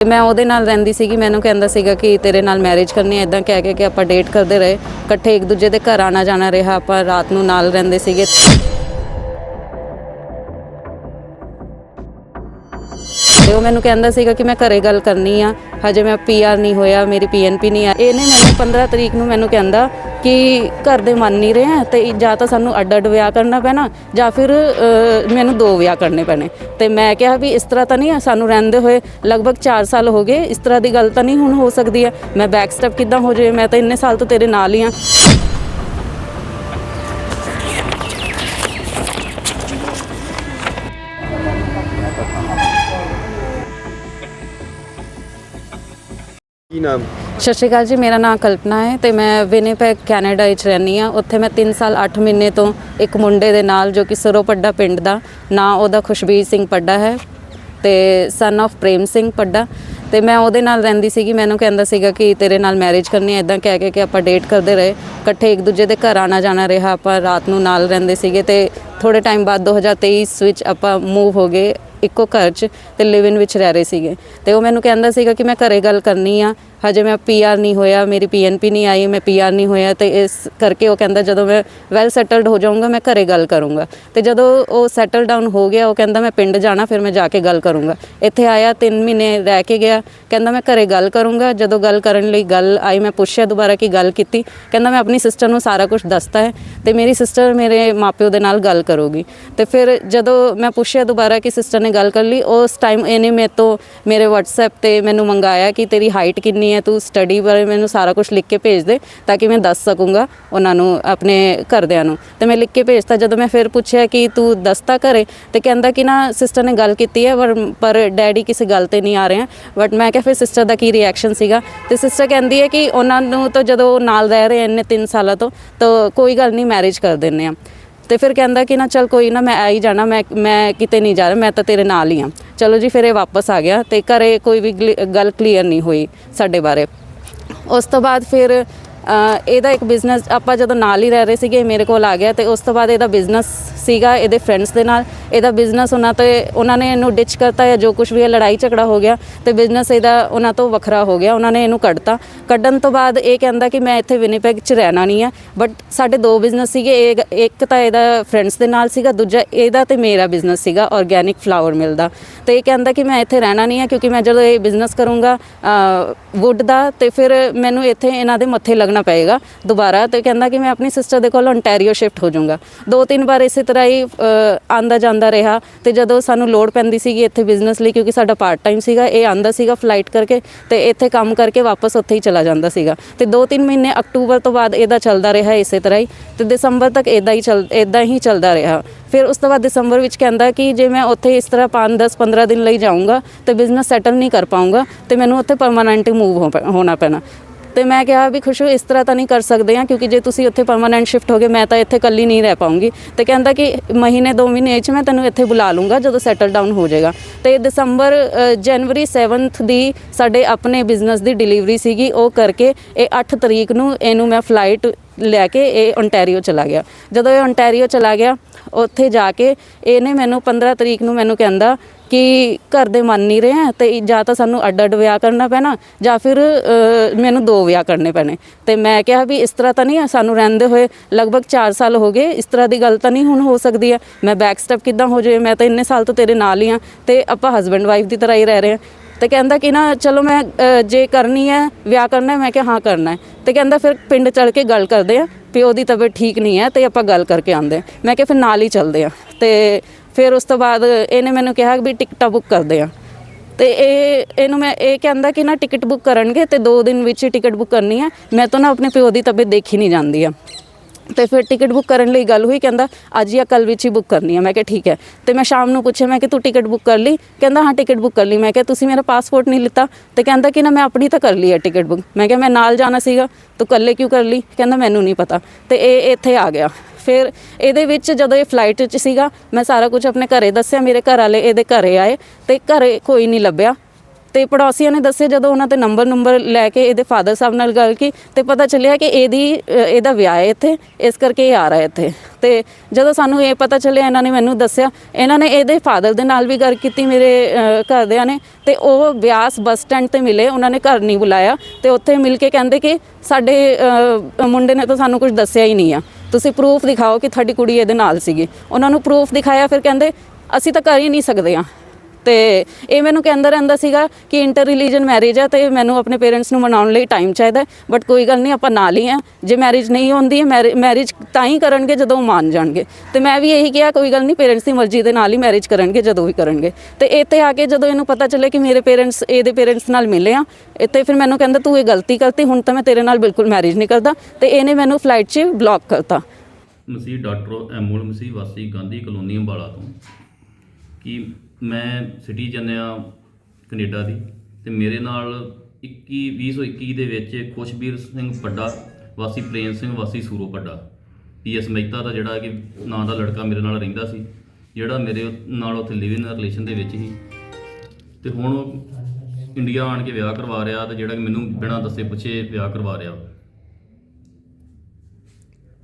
ਤੇ ਮੈਂ ਉਹਦੇ ਨਾਲ ਰਹਿੰਦੀ ਸੀਗੀ, ਮੈਨੂੰ ਕਹਿੰਦਾ ਸੀਗਾ ਕਿ ਤੇਰੇ ਨਾਲ ਮੈਰਿਜ ਕਰਨੀ ਹੈ ਇਦਾਂ ਕਹਿ ਕੇ ਕਿ ਆਪਾਂ ਡੇਟ ਕਰਦੇ ਰਹੇ। ਇਕੱਠੇ ਇੱਕ ਦੂਜੇ ਦੇ ਘਰ ਆਣਾ ਜਾਣਾ ਰਿਹਾ, ਆਪਾਂ ਰਾਤ ਨੂੰ ਨਾਲ ਰਹਿੰਦੇ ਸੀਗੇ। ਤੇ ਉਹ ਮੈਨੂੰ ਕਹਿੰਦਾ ਸੀਗਾ ਕਿ ਮੈਂ ਘਰੇ ਗੱਲ ਕਰਨੀ ਆ, ਹਜੇ ਮੈਂ ਪੀਆਰ ਨਹੀਂ ਹੋਇਆ, ਮੇਰੀ ਪੀਐਨਪੀ ਨਹੀਂ ਆ। ਇਹਨੇ ਮੈਨੂੰ 15 ਤਰੀਕ ਨੂੰ ਮੈਨੂੰ ਕਹਿੰਦਾ ਕਿ ਘਰ ਦੇ ਮੰਨ ਨਹੀਂ ਰਹੇ ਆ ਤੇ ਜਾਂ ਤਾਂ ਸਾਨੂੰ ਅੱਡ ਅੱਡ ਵਿਆਹ ਕਰਨਾ ਪੈਣਾ ਜਾਂ ਫਿਰ ਮੈਨੂੰ ਦੋ ਵਿਆਹ ਕਰਨੇ ਪੈਣੇ। ਤੇ ਮੈਂ ਕਿਹਾ ਵੀ ਇਸ ਤਰ੍ਹਾਂ ਤਾਂ ਨਹੀਂ ਸਾਨੂੰ ਰਹਿੰਦੇ ਹੋਏ ਲਗਭਗ 4 ਸਾਲ ਹੋ ਗਏ, ਇਸ ਤਰ੍ਹਾਂ ਦੀ ਗੱਲ ਤਾਂ ਨਹੀਂ ਹੁਣ ਹੋ ਸਕਦੀ ਹੈ ਮੈਂ ਬੈਕ ਸਟੈਪ ਕਿੱਦਾਂ ਹੋ ਜਾਵੇ? ਮੈਂ ਤਾਂ ਇੰਨੇ ਸਾਲ ਤੋਂ ਤੇਰੇ ਨਾਲ ਹੀ ਆ। ਕੀ ਨਾਮ? ਸਤਿ ਸ਼੍ਰੀ ਅਕਾਲ ਜੀ, ਮੇਰਾ ਨਾਮ ਕਲਪਨਾ ਹੈ ਤੇ ਮੈਂ ਵਿਨੀਪੈਗ, ਕੈਨੇਡਾ ਵਿੱਚ ਰਹਿੰਦੀ ਆ ਉੱਥੇ ਮੈਂ 3 ਸਾਲ 8 ਮਹੀਨੇ ਤੋਂ ਇੱਕ ਮੁੰਡੇ ਦੇ ਨਾਲ, ਜੋ ਕਿ ਸਰੋਪੱਡਾ ਪਿੰਡ ਦਾ, ਨਾਂ ਉਹਦਾ ਖੁਸ਼ਬੀਰ ਸਿੰਘ ਪੱਡਾ ਹੈ ਤੇ ਸਨ of ਪ੍ਰੇਮ ਸਿੰਘ ਪੱਡਾ ਤੇ ਮੈਂ ਉਹਦੇ ਨਾਲ ਰਹਿੰਦੀ ਸੀਗੀ, ਮੈਨੂੰ ਕਹਿੰਦਾ ਸੀਗਾ ਕਿ ਤੇਰੇ ਨਾਲ ਮੈਰਿਜ ਕਰਨੀ ਹੈ ਇਦਾਂ ਕਹਿ ਕੇ ਕਿ ਆਪਾਂ ਡੇਟ ਕਰਦੇ ਰਹੇ। ਇਕੱਠੇ ਇੱਕ ਦੂਜੇ ਦੇ ਘਰ ਆਣਾ ਜਾਣਾ ਰਿਹਾ, ਆਪਾਂ ਰਾਤ ਨੂੰ ਨਾਲ ਰਹਿੰਦੇ ਸੀਗੇ ਤੇ ਥੋੜੇ ਟਾਈਮ ਬਾਅਦ 2023 ਵਿੱਚ ਆਪਾਂ ਮੂਵ ਹੋ ਗਏ। ਇੱਕੋ ਘਰ 'ਚ ਤੇ ਲਿਵ ਇਨ ਵਿੱਚ ਰਹਿ ਰਹੇ ਸੀਗੇ। ਤੇ ਉਹ ਮੈਨੂੰ ਕਹਿੰਦਾ ਸੀਗਾ ਕਿ ਮੈਂ ਘਰੇ ਗੱਲ ਕਰਨੀ ਆ ਹਜੇ ਮੈਂ ਪੀਆਰ ਨਹੀਂ ਹੋਇਆ, ਮੇਰੀ ਪੀਐਨਪੀ ਨਹੀਂ ਆਈ, ਮੈਂ ਪੀਆਰ ਨਹੀਂ ਹੋਇਆ ਤੇ ਇਸ ਕਰਕੇ ਉਹ ਕਹਿੰਦਾ ਜਦੋਂ ਮੈਂ ਵੈਲ ਸੈਟਲਡ ਹੋ ਜਾਊਂਗਾ, ਮੈਂ ਘਰੇ ਗੱਲ ਕਰੂੰਗਾ। ਤੇ ਜਦੋਂ ਉਹ ਸੈਟਲ ਡਾਊਨ ਹੋ ਗਿਆ, ਉਹ ਕਹਿੰਦਾ ਮੈਂ ਪਿੰਡ ਜਾਣਾ, ਫਿਰ ਮੈਂ ਜਾ ਕੇ ਗੱਲ ਕਰੂੰਗਾ। ਇੱਥੇ ਆਇਆ 3 ਮਹੀਨੇ ਰਹਿ ਕੇ ਗਿਆ, ਕਹਿੰਦਾ ਮੈਂ ਘਰੇ ਗੱਲ ਕਰੂੰਗਾ। ਜਦੋਂ ਗੱਲ ਕਰਨ ਲਈ ਗੱਲ ਆਈ, ਮੈਂ ਪੁੱਛਿਆ ਦੁਬਾਰਾ ਕਿ ਗੱਲ ਕੀਤੀ, ਕਹਿੰਦਾ ਮੈਂ ਆਪਣੀ ਸਿਸਟਰ ਨੂੰ ਸਾਰਾ ਕੁਝ ਦੱਸਤਾ ਹੈ ਤੇ ਮੇਰੀ ਸਿਸਟਰ ਮੇਰੇ ਮਾਪਿਓ ਦੇ ਨਾਲ ਗੱਲ ਕਰੂਗੀ। ਤੇ ਫਿਰ ਜਦੋਂ ਮੈਂ ਪੁੱਛਿਆ ਦੁਬਾਰਾ ਕਿ ਸਿਸਟਰ ਨੇ ਗੱਲ ਕਰ ਲਈ, ਉਸ ਟਾਈਮ ਇਹਨੇ ਮੇਰੇ ਤੋਂ ਮੇਰੇ WhatsApp ਤੇ ਮੈਨੂੰ ਮੰਗਾਇਆ ਕਿ ਤੇਰੀ ਹਾਈਟ ਕਿੰਨੀ ਹੈ, ਤੂੰ ਸਟੱਡੀ ਬਾਰੇ ਮੈਨੂੰ ਸਾਰਾ ਕੁਝ ਲਿਖ ਕੇ ਭੇਜ ਦੇ ਤਾਂ ਕਿ ਮੈਂ ਦੱਸ ਸਕੂੰਗਾ ਉਹਨਾਂ ਨੂੰ, ਆਪਣੇ ਘਰਦਿਆਂ ਨੂੰ। ਤੇ ਮੈਂ ਲਿਖ ਕੇ ਭੇਜਤਾ, ਜਦੋਂ ਮੈਂ ਫਿਰ ਪੁੱਛਿਆ ਕਿ ਤੂੰ ਦੱਸਤਾ ਘਰੇ, ਤੇ ਕਹਿੰਦਾ ਕਿ ਨਾ ਸਿਸਟਰ ਨੇ ਗੱਲ ਕੀਤੀ ਹੈ, ਪਰ ਪਰ ਡੈਡੀ ਕਿਸੇ ਗੱਲ ਤੇ ਨਹੀਂ ਆ ਰਹੇ ਬਟ ਮੈਂ ਕਿਹਾ ਫਿਰ ਸਿਸਟਰ ਦਾ ਕੀ ਰਿਐਕਸ਼ਨ ਸੀਗਾ? ਤੇ ਸਿਸਟਰ ਕਹਿੰਦੀ ਹੈ ਕਿ ਉਹਨਾਂ ਨੂੰ ਤਾਂ ਜਦੋਂ ਨਾਲ ਰਹਿ ਰਹੇ ਇੰਨੇ 3 ਸਾਲਾਂ ਤੋਂ, ਤਾਂ ਕੋਈ ਗੱਲ ਨਹੀਂ ਮੈਰਿਜ ਕਰ ਦਿੰਨੇ ਆ ਤੇ ਫਿਰ ਕਹਿੰਦਾ ਕਿ ਨਾ ਚੱਲ ਕੋਈ ਨਾ, ਮੈਂ ਆ ਹੀ ਜਾਣਾ, ਮੈਂ ਮੈਂ ਕਿਤੇ ਨਹੀਂ ਜਾ ਰਿਹਾ, ਮੈਂ ਤਾਂ ਤੇਰੇ ਨਾਲ ਹੀ ਆ ਚਲੋ ਜੀ, ਫਿਰ ਇਹ ਵਾਪਸ ਆ ਗਿਆ ਤੇ ਘਰੇ ਕੋਈ ਵੀ ਗਲੀ- ਗੱਲ ਕਲੀਅਰ ਨਹੀਂ ਹੋਈ ਸਾਡੇ ਬਾਰੇ। ਉਸ ਤੋਂ ਬਾਅਦ ਫਿਰ ਇਹਦਾ ਇੱਕ ਬਿਜ਼ਨਸ ਆਪਾਂ ਜਦੋਂ ਨਾਲ ਹੀ ਰਹਿ ਰਹੇ ਸੀਗੇ, ਇਹ ਮੇਰੇ ਕੋਲ ਆ ਗਿਆ ਤੇ ਉਸ ਤੋਂ ਬਾਅਦ ਇਹਦਾ ਬਿਜ਼ਨਸ ਸੀਗਾ ਇਹਦੇ ਫਰੈਂਡਸ ਦੇ ਨਾਲ। ਇਹਦਾ ਬਿਜ਼ਨਸ ਉਹਨਾਂ ਤੇ, ਉਹਨਾਂ ਨੇ ਇਹਨੂੰ ਡਿਚ ਕਰਤਾ ਜਾਂ ਜੋ ਕੁਝ ਵੀ ਹੈ, ਲੜਾਈ ਝਗੜਾ ਹੋ ਗਿਆ ਤੇ ਬਿਜ਼ਨਸ ਇਹਦਾ ਉਹਨਾਂ ਤੋਂ ਵੱਖਰਾ ਹੋ ਗਿਆ, ਉਹਨਾਂ ਨੇ ਇਹਨੂੰ ਕੱਢਤਾ। ਕੱਢਣ ਤੋਂ ਬਾਅਦ ਇਹ ਕਹਿੰਦਾ ਕਿ ਮੈਂ ਇੱਥੇ ਵਿਨੀਪੈਗ 'ਚ ਰਹਿਣਾ ਨਹੀਂ ਹੈ ਬਟ ਸਾਡੇ ਦੋ ਬਿਜ਼ਨਸ ਸੀਗੇ, ਇਹ- ਇੱਕ ਤਾਂ ਇਹਦਾ ਫਰੈਂਡਸ ਦੇ ਨਾਲ ਸੀਗਾ, ਦੂਜਾ ਇਹਦਾ ਤੇ ਮੇਰਾ ਬਿਜ਼ਨਸ ਸੀਗਾ ਆਰਗੈਨਿਕ ਫਲਾਵਰ ਮਿਲ ਦਾ। ਤੇ ਇਹ ਕਹਿੰਦਾ ਕਿ ਮੈਂ ਇੱਥੇ ਰਹਿਣਾ ਨਹੀਂ ਹੈ ਕਿਉਂਕਿ ਮੈਂ ਜਦੋਂ ਇਹ ਬਿਜ਼ਨਸ ਕਰੂੰਗਾ ਵੁੱਡ ਦਾ ਤੇ ਫਿਰ ਮੈਨੂੰ ਇੱਥੇ ਇਹਨਾਂ ਦੇ ਮੱਥੇ ਲੱਗਣਾ ਪਏਗਾ ਦੁਬਾਰਾ ਤੇ ਕਹਿੰਦਾ ਕਿ ਮੈਂ ਆਪਣੀ ਸਿਸਟਰ ਦੇ ਕੋਲ ontario ਸ਼ਿਫਟ ਹੋ ਜਾਊਂਗਾ। ਦੋ ਤਿੰਨ ਵਾਰ ਇਸੇ ਤਰ੍ਹਾਂ ਹੀ ਆਂਦਾ ਜਾਂਦਾ ਰਿਹਾ ਤੇ ਜਦੋਂ ਸਾਨੂੰ ਲੋੜ ਪੈਂਦੀ ਸੀਗੀ ਇੱਥੇ ਬਿਜ਼ਨਸ ਲਈ ਕਿਉਂਕਿ ਸਾਡਾ ਪਾਰਟ ਟਾਈਮ ਸੀਗਾ, ਇਹ ਆਂਦਾ ਸੀਗਾ ਫਲਾਈਟ ਕਰਕੇ ਤੇ ਇੱਥੇ ਕੰਮ ਕਰਕੇ ਵਾਪਸ ਉੱਥੇ ਹੀ ਚਲਾ ਜਾਂਦਾ ਸੀਗਾ। ਤੇ ਦੋ ਤਿੰਨ ਮਹੀਨੇ ਅਕਤੂਬਰ ਤੋਂ ਬਾਅਦ ਇਹਦਾ ਚੱਲਦਾ ਰਿਹਾ ਇਸੇ ਤਰ੍ਹਾਂ ਹੀ ਤੇ ਦਸੰਬਰ ਤੱਕ ਇਦਾਂ ਹੀ ਚੱਲ ਇਦਾਂ ਹੀ ਚੱਲਦਾ ਰਿਹਾ। ਫਿਰ ਉਸ ਤੋਂ ਬਾਅਦ ਦਸੰਬਰ ਵਿੱਚ ਕਹਿੰਦਾ ਕਿ ਜੇ ਮੈਂ ਉੱਥੇ ਇਸ ਤਰ੍ਹਾਂ 5 10 15 ਦਿਨ ਲਈ ਜਾਊਂਗਾ ਤੇ ਬਿਜ਼ਨਸ ਸੈਟਲ ਨਹੀਂ ਕਰ ਪਾਊਂਗਾ ਤੇ ਮੈਨੂੰ ਉੱਥੇ ਪਰਮਾਨੈਂਟ ਮੂਵ ਹੋਣਾ ਪੈਣਾ। ਤੇ ਮੈਂ ਕਿਹਾ ਵੀ ਖੁਸ਼ੂ, ਇਸ ਤਰ੍ਹਾਂ ਤਾਂ ਨਹੀਂ ਕਰ ਸਕਦੇ ਆ ਕਿਉਂਕਿ ਜੇ ਤੁਸੀਂ ਉੱਥੇ ਪਰਮਾਨੈਂਟ ਸ਼ਿਫਟ ਹੋਗੇ, ਮੈਂ ਤਾਂ ਇੱਥੇ ਇਕੱਲੀ ਨਹੀਂ ਰਹਿ ਪਾਉਂਗੀ। ਤੇ ਕਹਿੰਦਾ ਕਿ ਮਹੀਨੇ, ਦੋ ਮਹੀਨੇ 'ਚ ਮੈਂ ਤੈਨੂੰ ਇੱਥੇ ਬੁਲਾ ਲੂੰਗਾ, ਜਦੋਂ ਸੈਟਲ ਡਾਊਨ ਹੋ ਜਾਏਗਾ। ਤੇ ਦਸੰਬਰ ਜਨਵਰੀ 7th ਦੀ ਸਾਡੇ ਆਪਣੇ ਬਿਜ਼ਨਸ ਦੀ ਡਿਲੀਵਰੀ ਸੀਗੀ, ਉਹ ਕਰਕੇ ਇਹ 8 ਤਰੀਕ ਨੂੰ ਇਹਨੂੰ ਮੈਂ ਫਲਾਈਟ ਲੈ ਕੇ ਇਹ ontario ਚਲਾ ਗਿਆ। ਜਦੋਂ ਇਹ ontario ਚਲਾ ਗਿਆ, ਉੱਥੇ ਜਾ ਕੇ ਇਹਨੇ ਮੈਨੂੰ 15 ਤਰੀਕ ਨੂੰ ਮੈਨੂੰ ਕਹਿੰਦਾ ਕਿ ਘਰ ਦੇ ਮੰਨ ਨਹੀਂ ਰਹੇ ਆ ਤੇ ਜਾਂ ਤਾਂ ਸਾਨੂੰ ਅੱਡ ਅੱਡ ਵਿਆਹ ਕਰਨਾ ਪੈਣਾ ਜਾਂ ਫਿਰ ਮੈਨੂੰ ਦੋ ਵਿਆਹ ਕਰਨੇ ਪੈਣੇ। ਤੇ ਮੈਂ ਕਿਹਾ ਵੀ ਇਸ ਤਰ੍ਹਾਂ ਤਾਂ ਨਹੀਂ ਆ, ਸਾਨੂੰ ਰਹਿੰਦੇ ਹੋਏ ਲਗਭਗ 4 ਸਾਲ ਹੋ ਗਏ, ਇਸ ਤਰ੍ਹਾਂ ਦੀ ਗੱਲ ਤਾਂ ਨਹੀਂ ਹੁਣ ਹੋ ਸਕਦੀ ਆ। ਮੈਂ ਬੈਕ ਸਟੈਪ ਕਿੱਦਾਂ ਹੋ ਜਾਵੇ? ਮੈਂ ਤਾਂ ਇੰਨੇ ਸਾਲ ਤੋਂ ਤੇਰੇ ਨਾਲ ਹੀ ਆ ਤੇ ਆਪਾਂ ਹਸਬੈਂਡ ਵਾਈਫ ਦੀ ਤਰ੍ਹਾਂ ਹੀ ਰਹਿ ਰਹੇ ਆ। ਤੇ ਕਹਿੰਦਾ ਕਿ ਨਾ, ਚਲੋ ਮੈਂ ਜੇ ਕਰਨੀ ਹੈ, ਵਿਆਹ ਕਰਨਾ ਹੈ, ਮੈਂ ਕਿਹਾ ਹਾਂ ਕਰਨਾ ਹੈ। ਤੇ ਕਹਿੰਦਾ ਫਿਰ ਪਿੰਡ ਚੜ ਕੇ ਗੱਲ ਕਰਦੇ ਆ ਪਿਓ ਦੀ ਤਬੀਅਤ ਠੀਕ ਨਹੀਂ ਹੈ ਤੇ ਆਪਾਂ ਗੱਲ ਕਰਕੇ ਆਉਂਦੇ ਮੈਂ ਕਿਹਾ ਫਿਰ ਨਾਲ ਹੀ ਚੱਲਦੇ ਆ ਤੇ ਫਿਰ ਉਸ ਤੋਂ ਬਾਅਦ ਇਹਨੇ ਮੈਨੂੰ ਕਿਹਾ ਵੀ ਟਿਕਟਾਂ ਬੁੱਕ ਕਰਦੇ ਆ ਤੇ ਇਹ, ਇਹਨੂੰ ਮੈਂ ਇਹ ਕਹਿੰਦਾ ਕਿ ਨਾ ਟਿਕਟ ਬੁੱਕ ਕਰਨਗੇ ਤੇ 2 ਦਿਨ ਵਿੱਚ ਹੀ ਟਿਕਟ ਬੁੱਕ ਕਰਨੀ ਹੈ। ਮੈਂ ਤਾਂ ਨਾ ਆਪਣੇ ਪਿਓ ਦੀ ਤਬੀਅਤ ਦੇਖੀ ਨਹੀਂ ਜਾਂਦੀ ਆ। ਤੇ ਫਿਰ ਟਿਕਟ ਬੁੱਕ ਕਰਨ ਲਈ ਗੱਲ ਹੋਈ, ਕਹਿੰਦਾ ਅੱਜ ਜਾਂ ਕੱਲ ਵਿੱਚ ਹੀ ਬੁੱਕ ਕਰਨੀ ਹੈ ਮੈਂ ਕਿਹਾ ਠੀਕ ਹੈ। ਤੇ ਮੈਂ ਸ਼ਾਮ ਨੂੰ ਪੁੱਛਿਆ, ਮੈਂ ਕਿ ਤੂੰ ਟਿਕਟ ਬੁੱਕ ਕਰ ਲਈ? ਕਹਿੰਦਾ ਹਾਂ, ਟਿਕਟ ਬੁੱਕ ਕਰ ਲਈ। ਮੈਂ ਕਿਹਾ ਤੁਸੀਂ ਮੇਰਾ ਪਾਸਪੋਰਟ ਨਹੀਂ ਲਿੱਤਾ। ਤੇ ਕਹਿੰਦਾ ਕਿ ਨਾ ਮੈਂ ਆਪਣੀ ਤਾਂ ਕਰ ਲਈ ਹੈ ਟਿਕਟ ਬੁੱਕ। ਮੈਂ ਕਿਹਾ ਮੈਂ ਨਾਲ ਜਾਣਾ ਸੀਗਾ। ਤੂੰ ਇਕੱਲੇ ਕਿਉਂ ਕਰ ਲਈ? ਕਹਿੰਦਾ ਮੈਨੂੰ ਨਹੀਂ ਪਤਾ। ਤੇ ਇਹ ਇੱਥੇ ਆ ਗਿਆ। ਫਿਰ ਇਹਦੇ ਵਿੱਚ ਜਦੋਂ ਇਹ ਫਲਾਈਟ 'ਚ ਸੀਗਾ, ਮੈਂ ਸਾਰਾ ਕੁਝ ਆਪਣੇ ਘਰੇ ਦੱਸਿਆ। ਮੇਰੇ ਘਰ ਵਾਲੇ ਇਹਦੇ ਘਰੇ ਆਏ ਤੇ ਘਰੇ ਕੋਈ ਨਹੀਂ ਲੱਭਿਆ। ਤੇ ਪੜੋਸੀਆਂ ਨੇ ਦੱਸਿਆ ਜਦੋਂ ਉਹਨਾਂ ਤੇ ਨੰਬਰ ਨੰਬਰ ਲੈ ਕੇ ਇਹਦੇ ਫਾਦਰ ਸਾਹਿਬ ਨਾਲ ਗੱਲ ਕੀ ਤੇ ਪਤਾ ਚੱਲਿਆ ਕਿ ਇਹਦੀ ਇਹਦਾ ਵਿਆਹ ਹੈ ਇੱਥੇ, ਇਸ ਕਰਕੇ ਇਹ ਆ ਰਿਹਾ ਇੱਥੇ। ਤੇ ਜਦੋਂ ਸਾਨੂੰ ਇਹ ਪਤਾ ਚੱਲਿਆ, ਇਹਨਾਂ ਨੇ ਮੈਨੂੰ ਦੱਸਿਆ, ਇਹਨਾਂ ਨੇ ਇਹਦੇ ਫਾਦਰ ਦੇ ਨਾਲ ਵੀ ਗੱਲ ਕੀਤੀ ਮੇਰੇ ਘਰਦਿਆਂ ਨੇ ਤੇ ਉਹ ਬਿਆਸ ਬੱਸ ਸਟੈਂਡ ਤੇ ਮਿਲੇ, ਉਹਨਾਂ ਨੇ ਘਰ ਨਹੀਂ ਬੁਲਾਇਆ ਤੇ ਉੱਥੇ ਮਿਲ ਕੇ ਕਹਿੰਦੇ ਕਿ ਸਾਡੇ ਮੁੰਡੇ ਨੇ ਤਾਂ ਸਾਨੂੰ ਕੁਝ ਦੱਸਿਆ ਹੀ ਨਹੀਂ ਆ। ਤੁਸੀਂ ਪ੍ਰੂਫ ਦਿਖਾਓ ਕਿ ਤੁਹਾਡੀ ਕੁੜੀ ਇਹਦੇ ਨਾਲ ਸੀਗੀ। ਉਹਨਾਂ ਨੂੰ ਪ੍ਰੂਫ ਦਿਖਾਇਆ, ਫਿਰ ਕਹਿੰਦੇ, ਅਸੀਂ ਤਾਂ ਕਰ ਹੀ ਨਹੀਂ ਸਕਦੇ ਆ ਤੇ ਇਹ ਮੈਨੂੰ ਕਹਿੰਦਾ ਰਹਿੰਦਾ ਸੀਗਾ ਕਿ ਇੰਟਰ ਰਿਲੀਜਨ ਮੈਰਿਜ ਹੈ ਤੇ ਮੈਨੂੰ ਆਪਣੇ ਪੇਰੈਂਟਸ ਨੂੰ ਮਨਾਉਣ ਲਈ ਟਾਈਮ ਚਾਹੀਦਾ ਬਟ ਕੋਈ ਗੱਲ ਨਹੀਂ, ਆਪਾਂ ਨਾਲ ਹੀ ਆ। ਜੇ ਮੈਰਿਜ ਨਹੀਂ ਹੁੰਦੀ ਮੈਰਿਜ ਤਾਂ ਹੀ ਕਰਨਗੇ ਜਦੋਂ ਉਹ ਮੰਨ ਜਾਣਗੇ। ਤੇ ਮੈਂ ਵੀ ਇਹੀ ਕਿਹਾ, ਕੋਈ ਗੱਲ ਨਹੀਂ ਪੇਰੈਂਟਸ ਦੀ ਮਰਜ਼ੀ ਦੇ ਨਾਲ ਹੀ ਮੈਰਿਜ ਕਰਨਗੇ, ਜਦੋਂ ਵੀ ਕਰਨਗੇ। ਤੇ ਇੱਥੇ ਆ ਕੇ ਜਦੋਂ ਇਹਨੂੰ ਪਤਾ ਚੱਲਿਆ ਕਿ ਮੇਰੇ ਪੇਰੈਂਟਸ ਇਹਦੇ ਪੇਰੈਂਟਸ ਨਾਲ ਮਿਲੇ ਆ, ਇੱਥੇ ਫਿਰ ਮੈਨੂੰ ਕਹਿੰਦਾ, ਤੂੰ ਇਹ ਗਲਤੀ ਕਰਤੀ, ਹੁਣ ਤਾਂ ਮੈਂ ਤੇਰੇ ਨਾਲ ਬਿਲਕੁਲ ਮੈਰਿਜ ਨਹੀਂ ਕਰਦਾ। ਤੇ ਇਹਨੇ ਮੈਨੂੰ ਫਲਾਈਟ 'ਚ ਬਲੌਕ ਕਰਤਾ। ਮਸੀਹ ਡਾਕਟਰ ਐਮੋਲ ਮਸੀਹ ਵਾਸੀ ਗਾਂਧੀ ਕਲੋਨੀ ਅੰਬਾਲਾ ਤੋਂ। ਕਿ ਮੈਂ ਸਿਟੀਜ਼ਨ ਆ ਕੈਨੇਡਾ ਦੀ ਤੇ ਮੇਰੇ ਨਾਲ 21 2021 ਦੇ ਵਿੱਚ ਖੁਸ਼ਬੀਰ ਸਿੰਘ ਪੱਡਾ ਵਾਸੀ ਪ੍ਰੇਮ ਸਿੰਘ ਵਾਸੀ ਸੂਰੋ ਪੱਡਾ ਪੀਐਸ ਮਹਿਤਾ ਦਾ ਜਿਹੜਾ ਕਿ ਨਾਂ ਦਾ ਲੜਕਾ ਮੇਰੇ ਨਾਲ ਰਹਿੰਦਾ ਸੀ ਜਿਹੜਾ ਮੇਰੇ ਨਾਲ ਉੱਥੇ ਲਿਵਿੰਗ ਰਿਲੇਸ਼ਨ ਦੇ ਵਿੱਚ ਸੀ। ਤੇ ਹੁਣ ਉਹ ਇੰਡੀਆ ਆਣ ਕੇ ਵਿਆਹ ਕਰਵਾ ਰਿਹਾ ਤੇ ਜਿਹੜਾ ਕਿ ਮੈਨੂੰ ਬਿਨਾਂ ਦੱਸੇ ਪੁੱਛੇ ਵਿਆਹ ਕਰਵਾ ਰਿਹਾ।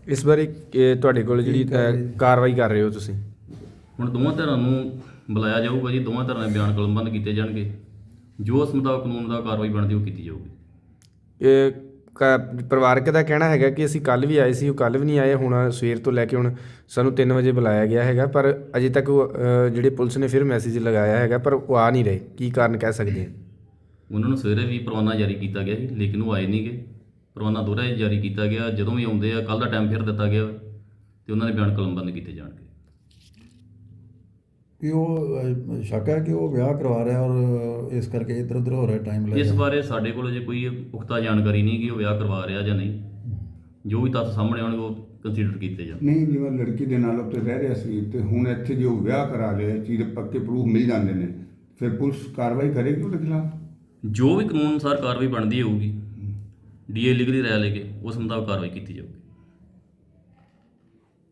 ਇਸ ਬਾਰੇ ਇਹ ਤੁਹਾਡੇ ਕੋਲ ਜਿਹੜੀ ਕਾਰਵਾਈ ਕਰ ਰਹੇ ਹੋ ਤੁਸੀਂ? ਹੁਣ ਦੋਵਾਂ ਧਿਰਾਂ ਨੂੰ ਬੁਲਾਇਆ ਜਾਊਗਾ ਜੀ ਦੋਵਾਂ ਧਿਰਾਂ ਦੇ ਬਿਆਨ ਕਲਮਬੰਦ ਕੀਤੇ ਜਾਣਗੇ। ਜੋ ਉਸ ਮੁਤਾਬਕ ਕਾਨੂੰਨ ਦਾ ਕਾਰਵਾਈ ਬਣਦੀ ਉਹ ਕੀਤੀ ਜਾਊਗੀ। ਇਹ ਕ- ਪਰਿਵਾਰਕ ਦਾ ਕਹਿਣਾ ਹੈਗਾ ਕਿ ਅਸੀਂ ਕੱਲ ਵੀ ਆਏ ਸੀ ਉਹ ਕੱਲ ਵੀ ਨਹੀਂ ਆਏ ਹੁਣ ਸਵੇਰ ਤੋਂ ਲੈ ਕੇ ਹੁਣ ਸਾਨੂੰ 3 ਵਜੇ ਬੁਲਾਇਆ ਗਿਆ ਹੈਗਾ ਪਰ ਅਜੇ ਤੱਕ ਉਹ ਅ, ਜਿਹੜੇ ਪੁਲਿਸ ਨੇ ਫਿਰ ਮੈਸੇਜ ਲਗਾਇਆ ਹੈਗਾ ਪਰ ਉਹ ਆ ਨਹੀਂ ਰਹੇ ਕੀ ਕਾਰਨ ਕਹਿ ਸਕਦੇ ਹਾਂ ਉਹਨਾਂ ਨੂੰ ਸਵੇਰੇ ਵੀ ਪਰਵਾਨਾ ਜਾਰੀ ਕੀਤਾ ਗਿਆ ਸੀ ਲੇਕਿਨ ਉਹ ਆਏ ਨਹੀਂਗੇ ਪਰਵਾਨਾ ਦੋਹਰਾ ਜਾਰੀ ਕੀਤਾ ਗਿਆ ਜਦੋਂ ਵੀ ਆਉਂਦੇ ਆ ਕੱਲ ਦਾ ਟਾਈਮ ਫਿਰ ਦਿੱਤਾ ਗਿਆ ਤੇ ਉਹਨਾਂ ਦੇ ਬਿਆਨ ਕਲਮਬੰਦ ਕੀਤੇ ਜਾਣਗੇ। ਕਿ ਉਹ ਸ਼ੱਕ ਹੈ ਕਿ ਉਹ ਵਿਆਹ ਕਰਵਾ ਰਿਹਾ ਔਰ ਇਸ ਕਰਕੇ ਇੱਧਰ ਉੱਧਰ ਹੋ ਰਿਹਾ ਟਾਈਮ ਲੈ ਇਸ ਰਿਹਾ। ਬਾਰੇ ਸਾਡੇ ਕੋਲ ਜੇ ਕੋਈ ਪੁਖਤਾ ਜਾਣਕਾਰੀ ਨਹੀਂ ਕਿ ਉਹ ਵਿਆਹ ਕਰਵਾ ਰਿਹਾ ਜਾਂ ਨਹੀਂ। ਜੋ ਵੀ ਤੱਥ ਸਾਹਮਣੇ ਆਉਣਗੇ ਉਹ ਕੰਸੀਡਰ ਕੀਤੇ ਜਾਣ। ਨਹੀਂ ਜਿਵੇਂ ਲੜਕੀ ਦੇ ਨਾਲ ਉੱਤੇ ਰਹਿ ਰਿਹਾ ਸੀ ਤੇ ਹੁਣ ਇੱਥੇ ਜੋ ਵਿਆਹ ਕਰਾ ਲਿਆ ਇਹ ਚੀਜ਼ ਦੇ ਪੱਕੇ ਪ੍ਰੂਫ ਮਿਲ ਜਾਂਦੇ ਨੇ। ਫਿਰ ਪੁਲਿਸ ਕਾਰਵਾਈ ਕਰੇਗੀ ਉਹਦੇ ਖਿਲਾਫ? ਜੋ ਵੀ ਕਾਨੂੰਨ ਅਨੁਸਾਰ ਕਾਰਵਾਈ ਬਣਦੀ ਹੋਊਗੀ ਡੀਏ ਲੀਗਲੀ ਰਾਇ ਲੈ ਕੇ ਉਸ ਮੁਤਾਬਕ ਕਾਰਵਾਈ ਕੀਤੀ ਜਾਊਗੀ।